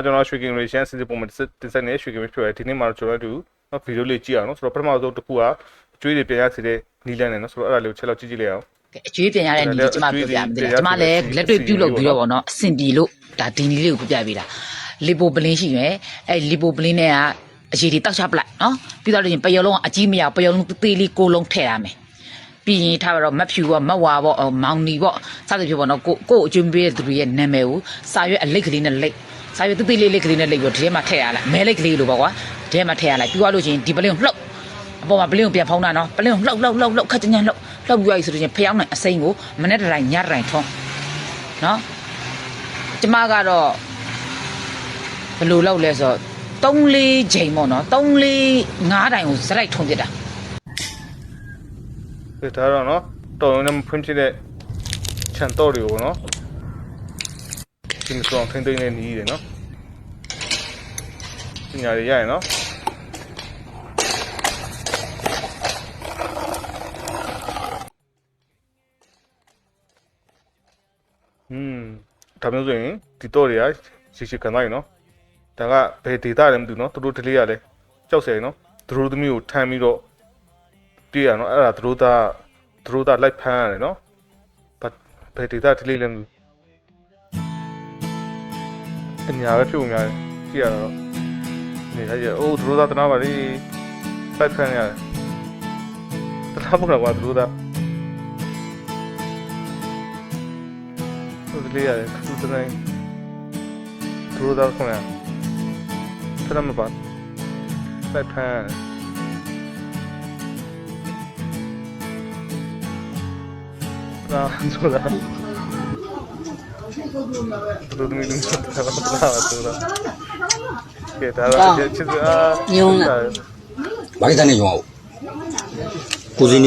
။ကျွန်တော်ရွှေကင်လေးရှမ်းစစ်စစ်ပုံမှန်တင်ဆက်နေတဲ့ရွှေကင်လေးဖြစ်ပါတယ်ဒီနေ့မှာကျွန်တော်တို့နော်ဗီဒီယိုလေးကြည့်အောင်နော်ဆိုတော့ပထမဆုံးတစ်ခုကအကျွေးတွေပြန်ရစီတဲ့နီးလန်းနဲ့နော်ဆိုတော့အဲ့ဒါလေးကိုချက်လောက်ကြည့်ကြည့်လိုက်အောင်အကျွေးပြင်ရတဲ့နီးကျမပြောပြမယ်တဲ့ကျမလည်းလက်တွေ့ပြုတ်လုပ်ပြီးတော့ဗောနော်အဆင်ပြေလို့ဒါဒီနီးလေးကိုပြပြပေးတာလီပိုပလင်းရှိမယ်အဲလီပိုပလင်းနဲ့ကအရေးတွေတောက်ချပလိုက်နော်ပြီးတော့ရင်ပယောလုံးကအကြီးမရပယောလုံးသေးလေးကိုလုံးထည့်ရမယ်ပြီးရင်ထားပါတော့မတ်ဖြူပေါ့မတ်ဝါပေါ့မောင်နီပေါ့စသဖြင့်ပေါ့နော်ကိုကိုအကျွေးပေးတဲ့သူတွေရဲ့နာမည်ကိုစာရွက်အလိတ်ကလေးနဲ့လိတ် စာရွက်သေးသေးလေးလေးကလေးနဲ့လိတ်ပြီးတော့ဒီထဲမှာထည့်ရလိုက်မဲလိတ်ကလေးလိုပေါ့ကွာဒီထဲမှာထည့်ရလိုက်ပြီးသွားလို့ချင်းဒီပလင်းကိုလှုပ်အပေါ်မှာပလင်းကိုပြန်ဖုံးတာနော်ပလင်းကိုလှုပ်လှုပ်လှုပ်လှုပ်ခက်ချင်ချင်လှုပ်လှုပ်ပြီးရပြီဆိုတော့ချင်းဖျောင်းနိုင်အစိမ်းကိုမနေ့တိုင်းညတိုင်းထုံးနော်ကျမကတော့ဘယ်လိုလုပ်လဲဆိုတော့3 4ချိန်ပေါ့နော်3 4 5တိုင်ကိုစရိုက်ထုံးပြစ်တာဒီဒါတော့နော်တော်ရုံနဲ့မဖွင့်ဖြစ်တဲ့ခြံတော့တွေကိုနော် ဒီမဆောင်ထိမ့်သိမ့်နေနီးတယ်နော်ပညာတွေရရင်နော်อืมဒါမျိုးဆိုရင်ဒီတော့တွေကရှိရှိခံသွားရင်နော်ဒါကဘယ်ဒေတာလဲမသိဘူးနော်သူတို့ဒလေးရလဲကြောက်စရာနော်သူတို့သမီးကိုထမ်းပြီးတော့တွေ့ရနော်အဲ့ဒါသူတို့သားသူတို့သားလိုက်ဖမ်းရတယ်နော်ဘာဘယ်ဒေတာ delay လဲမသိဘူး အညာပဲပြုံများတယ်ကြည့်ရတော့နေရရအိုးသူတို့သားတနာပါလေလိုက်ဖမ်းရတယ်တနာဖို့တော့ကွာသူတို့သားသူ delay ရတယ်သူတနိုင်သူတို့သားခေါင်းရတနာမပါလိုက်ဖမ်းရတယ် Ah, soda. Tudo me deu soda. Que tal? Que tal? ညုံလားဘာကိစ္စနဲ့ရောင်းအောင်ကိုစင်းလေး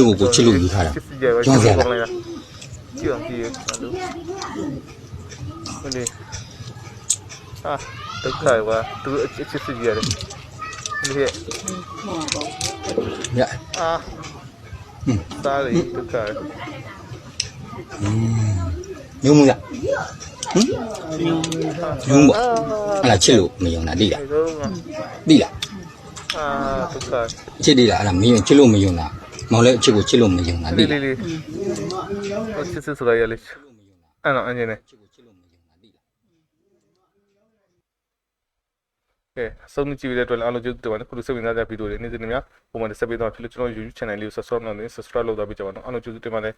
ကိုကိုချစ်လို့ယူထားတာကျွမ်းစရာလားကျွမ်းကြည့်ရလို့ဟိုလေအာဒုက္ခရွာသူအချစ်စစ်ကြရတယ်ဒီဟဲ့ညအာသားလေဒုက္ခညုံမလား ဟင်ညုံပေါ့အဲ့ဒါချစ်လို့မယုံတာလိလားဒီတော့လိလားအာဒုက္ခချစ်လိလားအဲ့ဒါမယုံချစ်လို့မယုံတာမောင်လည်းအချစ်ကိုချစ်လို့မယုံတာလိလေးလားလေးလေးချစ်စစ်ဆိုတာရလေအဲ့တော့အင်းနေချစ်ကိုချစ်လို့မယုံတာလိလားကဲဆုံးဖြတ်ကြည့်ရတဲ့အတွက်အားလုံးကျေးဇူးတင်ပါတယ်ခုလိုစိတ်ဝင်စားတဲ့ဗီဒီယိုတွေနေ့စဉ်များပုံမှန်တက်ဆက်ပေးသွားဖြစ်လို့ကျွန်တော် YouTube channel လေးကို subscribe လုပ်နေ subscribe လုပ်သွားပေးကြပါတော့အားလုံးကျေးဇူးတင်ပါတယ်